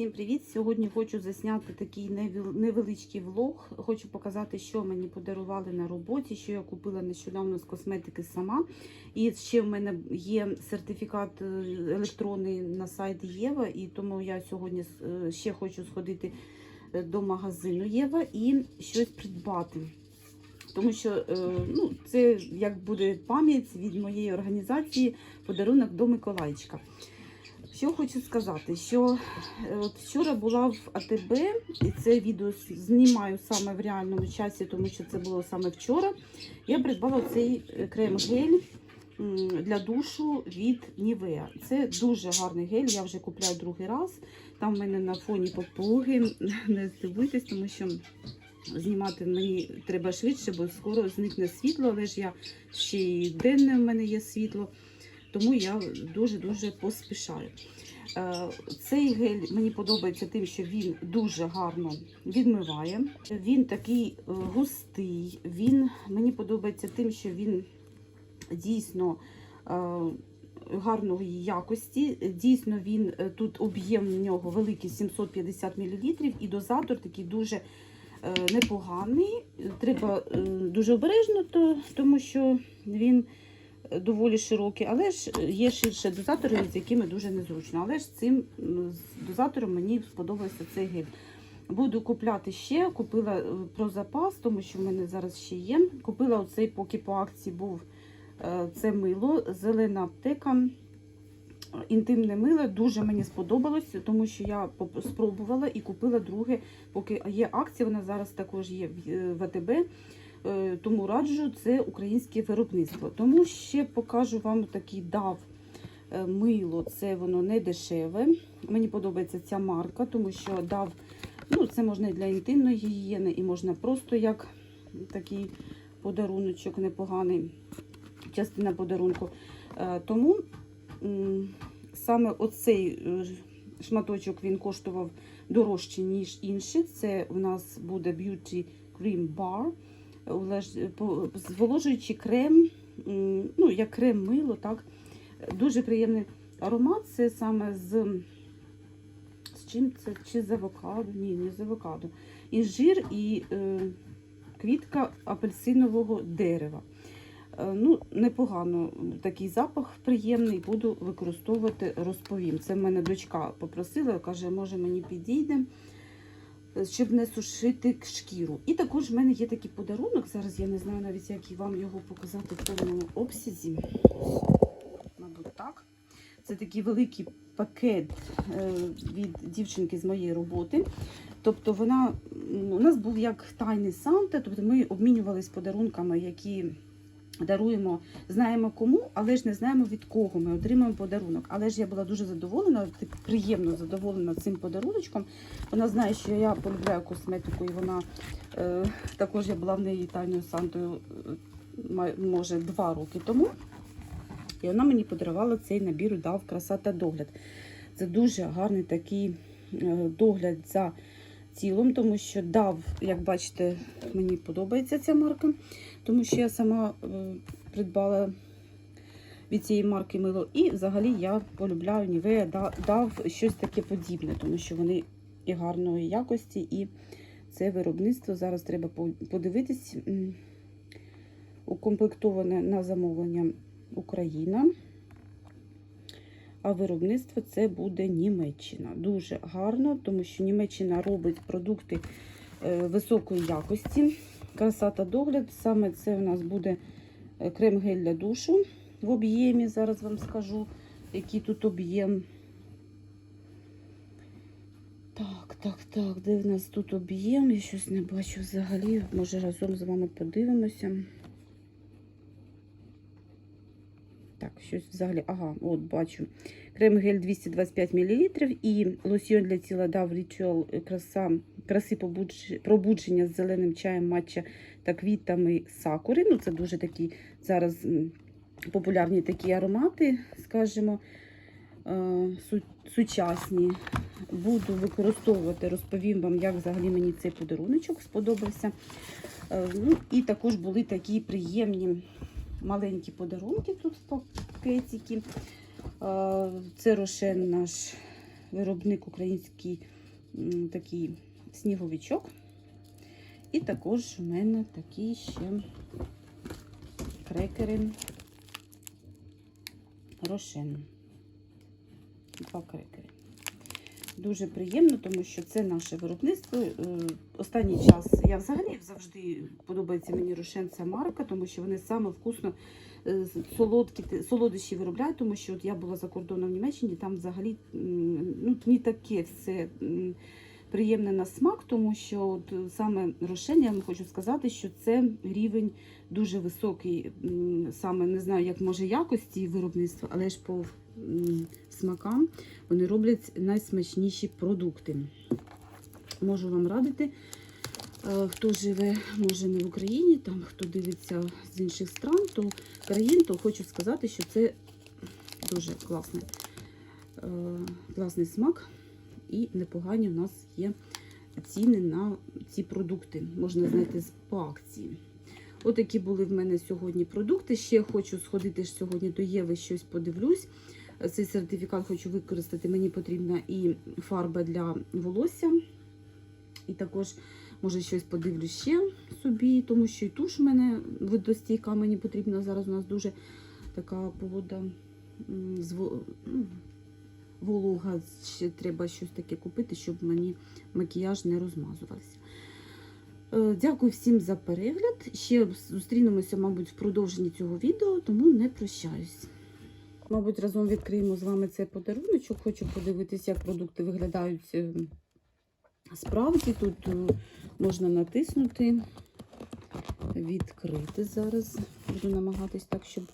Всім привіт! Сьогодні хочу засняти такий невеличкий влог. Хочу показати, що мені подарували на роботі, що я купила нещодавно з косметики сама. І ще в мене є сертифікат е, електронний на сайт Єва, і тому я сьогодні е, ще хочу сходити е, до магазину Єва і щось придбати. Тому що ну, це як буде пам'ять від моєї організації подарунок до Миколайчика. Що хочу сказати, що е, вчора була в АТБ, і це відео знімаю саме в реальному часі, тому що це було саме вчора. Я придбала цей е, крем-гель для душу від Нівеа. Це дуже гарний гель, я вже купляю другий раз. Там в мене на фоні попуги. Не здивуйтесь, тому що знімати мені треба швидше, бо скоро зникне світло, але ж я ще й денне в мене є світло тому я дуже-дуже поспішаю. Е, Цей гель мені подобається тим, що він дуже гарно відмиває. Він такий е, густий. Він мені подобається тим, що він дійсно е, гарної якості. Дійсно, він тут об'єм в нього великий 750 мл, і дозатор такий дуже непоганий. Треба дуже обережно, тому що він доволі широкий, але ж є ширше дозатори, з якими дуже незручно. Але ж цим дозатором мені сподобався цей гель. Буду купляти ще, купила е, про запас, тому що в мене зараз ще є. Купила оцей, поки по акції був е, це мило, зелена аптека. Інтимне мило дуже мені сподобалось, тому що я спробувала і купила друге, поки є акція, вона зараз також є в е, в АТБ. Е, Тому раджу це українське виробництво. Тому ще покажу вам такий дав е, мило. Це воно не дешеве. Мені подобається ця марка, тому що дав ну, це можна і для інтимної гігієни, і можна просто як такий подаруночок непоганий, частина подарунку. Е, Тому саме оцей е, шматочок він коштував дорожче, ніж інший. Це у нас буде Beauty Cream Bar зволожуючий крем, ну, як крем мило, так. Дуже приємний аромат. Це саме з, з чим це? Чи з авокадо? Ні, не з авокадо. Інжир і е, квітка апельсинового дерева. Е, Ну, непогано такий запах приємний, буду використовувати, розповім. Це в мене дочка попросила, каже, може мені підійде щоб не сушити шкіру. І також в мене є такий подарунок. Зараз я не знаю навіть, як вам його показати в повному обсязі. Мабуть, так. Це такий великий пакет е, від дівчинки з моєї роботи. Тобто вона у нас був як тайний Санта, тобто ми обмінювалися подарунками, які даруємо, знаємо кому, але ж не знаємо від кого ми отримаємо подарунок. Але ж я була дуже задоволена, приємно задоволена цим подаруночком. Вона знає, що я полюбляю косметику, і вона е, також я була в неї тайною Сантою, е, може, два роки тому. І вона мені подарувала цей набір дав краса та догляд. Це дуже гарний такий е, догляд за тілом, тому що дав, як бачите, мені подобається ця марка, тому що я сама е, придбала від цієї марки мило. І взагалі я полюбляю Нівея дав щось таке подібне, тому що вони і гарної якості, і це виробництво. Зараз треба подивитись. Укомплектоване на замовлення Україна. А виробництво це буде Німеччина. Дуже гарно, тому що Німеччина робить продукти е, високої якості. Краса та догляд. Саме це у нас буде е, крем-гель для душу в об'ємі. Зараз вам скажу, який тут об'єм. Так, так, так, де в нас тут об'єм? Я щось не бачу взагалі. Може разом з вами подивимося. Так, щось взагалі. Ага, от бачу. Крем-гель 225 мл і лосьйон для тіла дав Ritual краса, краси пробудження з зеленим чаєм матча та квітами сакури. Ну, це дуже такі зараз популярні такі аромати, скажімо, е, су- сучасні. Буду використовувати, розповім вам, як взагалі мені цей подаруночок сподобався. Е, Ну, і також були такі приємні маленькі подарунки тут в пакетики. Е, Це рошен наш виробник український такий сніговичок. І також у мене такі ще крекери Рошен. Два крекери. Дуже приємно, тому що це наше виробництво. Останній час я взагалі завжди подобається мені Рошен ця марка, тому що вони саме вкусно е, солодкі, солодощі виробляють, тому що от я була за кордоном в Німеччині, там взагалі ну, не таке все приємне на смак, тому що от саме Рошен, я вам хочу сказати, що це рівень дуже високий, саме не знаю, як може якості виробництва, але ж по смакам вони роблять найсмачніші продукти. Можу вам радити, е, хто живе, може не в Україні, там хто дивиться з інших стран, то країн, то хочу сказати, що це дуже класний, е, класний смак і непогані у нас є ціни на ці продукти. Можна знайти по акції. Отакі були в мене сьогодні продукти. Ще хочу сходити сьогодні до Єви, щось подивлюсь. Цей сертифікат хочу використати. Мені потрібна і фарба для волосся. І також, може, щось подивлюсь ще собі, тому що і туш у мене водостійка мені потрібна. Зараз у нас дуже така погода з ну, волога. Ще треба щось таке купити, щоб мені макіяж не розмазувався. Е, Дякую всім за перегляд. Ще зустрінемося, мабуть, в продовженні цього відео, тому не прощаюсь. Мабуть, разом відкриємо з вами цей подаруночок. Хочу подивитися, як продукти виглядають е, справді. Тут е, можна натиснути, відкрити зараз. Буду намагатись так, щоб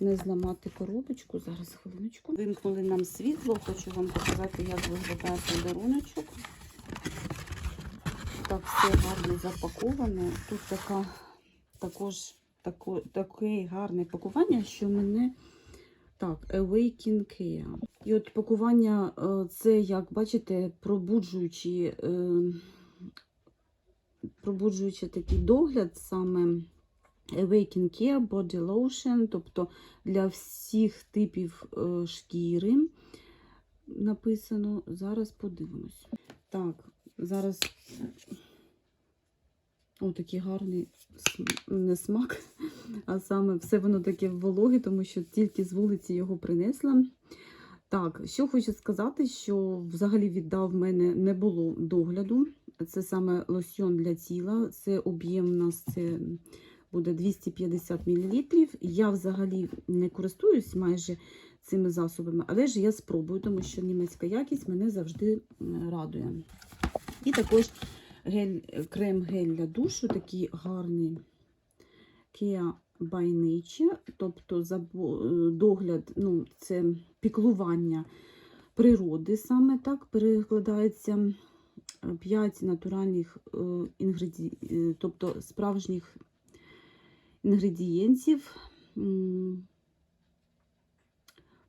не зламати коробочку. Зараз хвилиночку. Вимкнули нам світло. Хочу вам показати, як виглядає подаруночок. Так, все гарно запаковане. Тут така, також тако, таке гарне пакування, що мене. Так, Awaken Care. І от пакування е, це, як бачите, пробуджуючий, е, пробуджуючий такий догляд, саме Awaken Care Body Lotion, тобто для всіх типів е, шкіри написано. Зараз подивимось. Так, зараз О, такий гарний не смак, а саме все воно таке вологе, тому що тільки з вулиці його принесла. Так, що хочу сказати, що взагалі віддав в мене не було догляду. Це саме лосьйон для тіла. Це об'єм у нас це буде 250 мл. Я взагалі не користуюсь майже цими засобами, але ж я спробую, тому що німецька якість мене завжди радує. І також гель, крем-гель для душу, такий гарний Kia Nature, тобто е, догляд, ну, це піклування природи, саме так перекладається 5 натуральних е, інгреді... е, тобто справжніх інгредієнтів,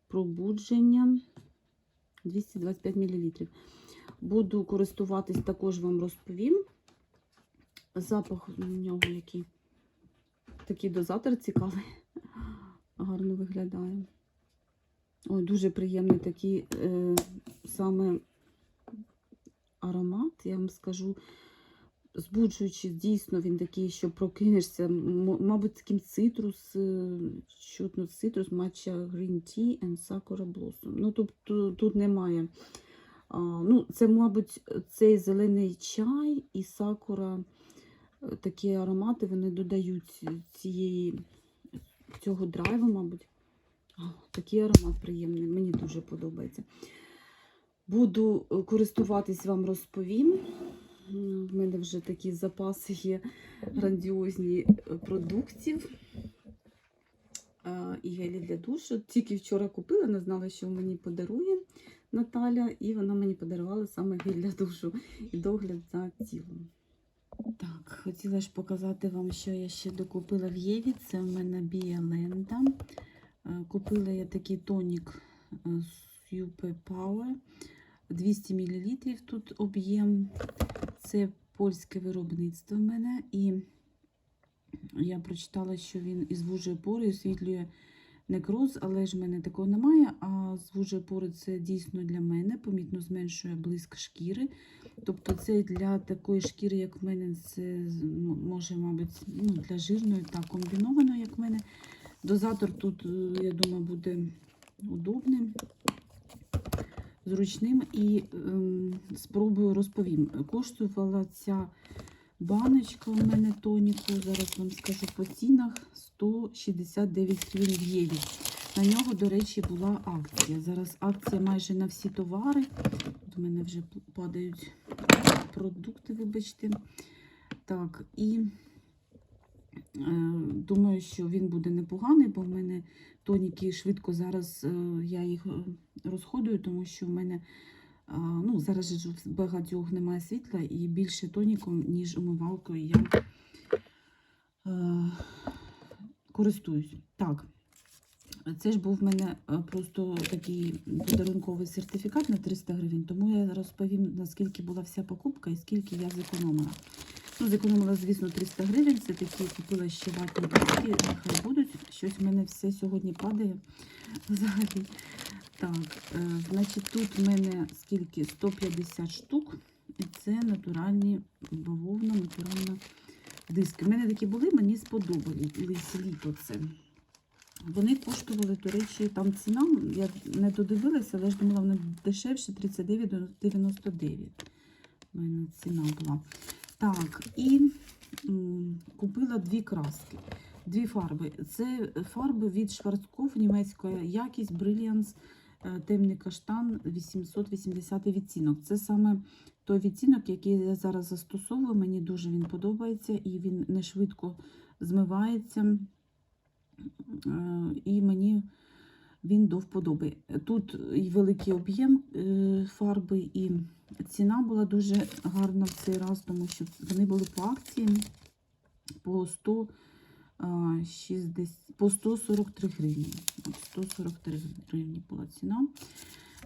пробудження 225 мл. Буду користуватись, також вам розповім. Запах у нього який. Такий дозатор цікавий. Гарно виглядає. Ой, дуже приємний такий е, саме аромат, я вам скажу. Збуджуючи, дійсно, він такий, що прокинешся, мабуть, таким цитрус, е, чутно цитрус, матча green tea and sakura blossom. Ну, тобто тут немає. Ну, це, мабуть, цей зелений чай і сакура, е, такі аромати, вони додають цієї, цього драйву, мабуть. Такий аромат приємний, мені дуже подобається. Буду е, користуватись, вам розповім. В мене вже такі запаси є грандіозні е, продуктів. І гелі для душу. Тільки вчора купила, не знала, що мені подарує Наталя, і вона мені подарувала саме гель для душу і догляд за тілом. Так, хотіла ж показати вам, що я ще докупила в Єві. Це в мене Біаленда. Е, Купила я такий тонік е, Super Power. 200 мл тут об'єм. Це польське виробництво в мене. І я прочитала, що він і звужує пори, освітлює некроз, але ж в мене такого немає. А звужує пори це дійсно для мене, помітно зменшує блиск шкіри. Тобто це для такої шкіри, як в мене, це ну, може, мабуть, ну, для жирної та комбінованої, як в мене. Дозатор тут, е, я думаю, буде удобним, зручним і ем, спробую розповім. Коштувала ця баночка у мене тоніку, зараз вам скажу по цінах 169 гривень в Єві. На нього, до речі, була акція. Зараз акція майже на всі товари. У мене вже падають продукти, вибачте. Так, і е, думаю, що він буде непоганий, бо в мене тоніки швидко зараз е, я їх е, розходую, тому що в мене а, ну, зараз в багатьох немає світла і більше тоніком, ніж умивалкою я е, користуюсь. Так, це ж був в мене е, просто такий подарунковий сертифікат на 300 гривень, тому я розповім, наскільки була вся покупка і скільки я зекономила. Ну, зекономила, звісно, 300 гривень. Це такі купила ще ватні диски, нехай будуть. Щось в мене все сьогодні падає взагалі. Так, е, значить, тут в мене скільки? 150 штук. І це натуральні бавовна, натуральна диски. У мене такі були, мені сподобались літо це. Вони коштували, до речі, там ціна, я не додивилася, але ж думала, вони дешевше 39,99. У мене ціна була. Так, і купила дві краски, дві фарби. Це фарби від Шварцкоф, німецька якість, Brilliance, е, темний каштан, 880 відцінок. Це саме той відцінок, який я зараз застосовую. Мені дуже він подобається і він не швидко змивається. Е, І мені він до вподоби. Тут і великий об'єм е, фарби, і ціна була дуже гарна в цей раз, тому що вони були по акції по 100, 60, по 143 гривні. 143 гривні була ціна.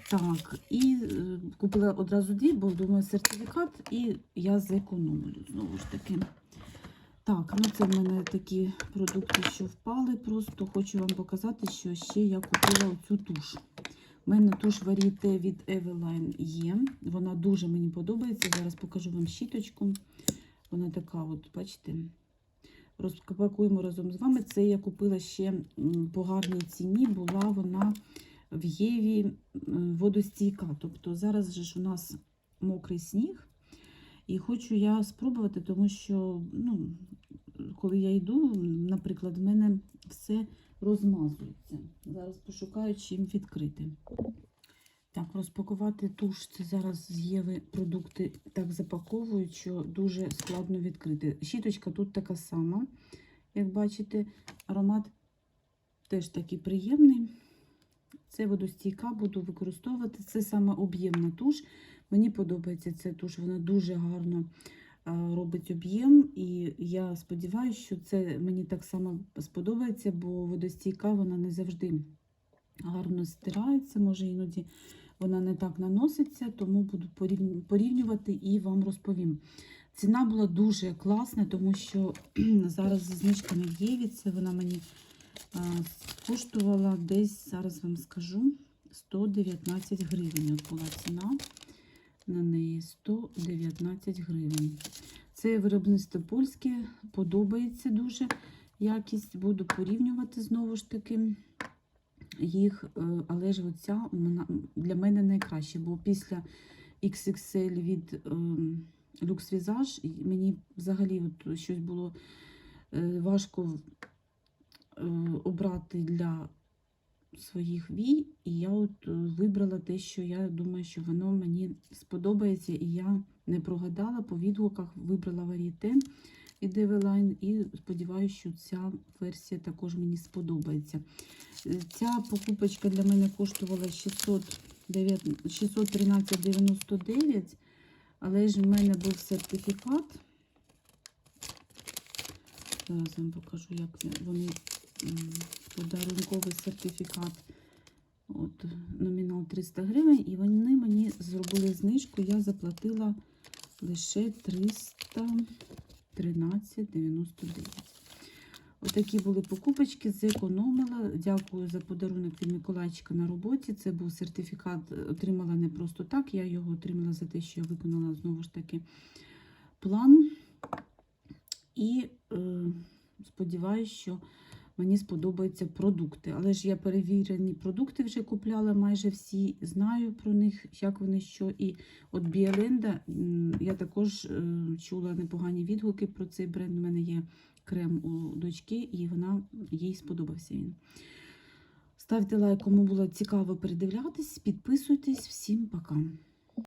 Так, і е, купила одразу дві, бо думаю, сертифікат, і я зекономлю знову ж таки. Так, ну це в мене такі продукти, що впали. Просто хочу вам показати, що ще я купила оцю туш. У мене туш варієте від Eveline є. Вона дуже мені подобається. Зараз покажу вам щіточку. Вона така, от, бачите, розпакуємо разом з вами. Це я купила ще по гарній ціні. Була вона в Єві водостійка. Тобто зараз же ж у нас мокрий сніг. І хочу я спробувати, тому що, ну, коли я йду, наприклад, в мене все розмазується. Зараз пошукаю, чим відкрити. Так, розпакувати туш. Це зараз з Єви продукти так запаковують, що дуже складно відкрити. Щіточка тут така сама, як бачите, аромат теж такий приємний. Це водостійка, буду використовувати. Це саме об'ємна туш. Мені подобається ця туш, вона дуже гарно робить об'єм. І я сподіваюся, що це мені так само сподобається, бо водостійка вона не завжди гарно стирається, може іноді вона не так наноситься, тому буду порівнювати і вам розповім. Ціна була дуже класна, тому що зараз зі знижками в Єві це вона мені коштувала десь, зараз вам скажу, 119 гривень. От була ціна на неї 119 гривень. Це виробництво польське, подобається дуже якість. Буду порівнювати знову ж таки їх, е, але ж оця для мене найкраще, бо після XXL від ем, Lux Visage мені взагалі от щось було е, важко обрати для своїх вій, і я от е, вибрала те, що я думаю, що воно мені сподобається, і я не прогадала по відгуках, вибрала варієте від Eveline, і сподіваюся, що ця версія також мені сподобається. Е, Ця покупочка для мене коштувала 613,99, але ж в мене був сертифікат. Зараз вам покажу, як вони подарунковий сертифікат. От, номінал 300 гривень, і вони мені зробили знижку. Я заплатила лише 313,99. Отакі були покупочки, зекономила. Дякую за подарунок від Миколайчика на роботі. Це був сертифікат, отримала не просто так. Я його отримала за те, що я виконала знову ж таки план. І е, сподіваюся, що мені сподобаються продукти. Але ж я перевірені продукти вже купляла майже всі, знаю про них, як вони що. І от Біоленда, я також е, чула непогані відгуки про цей бренд. У мене є крем у дочки, і вона їй сподобався він. Ставте лайк, кому було цікаво передивлятись, підписуйтесь. Всім пока.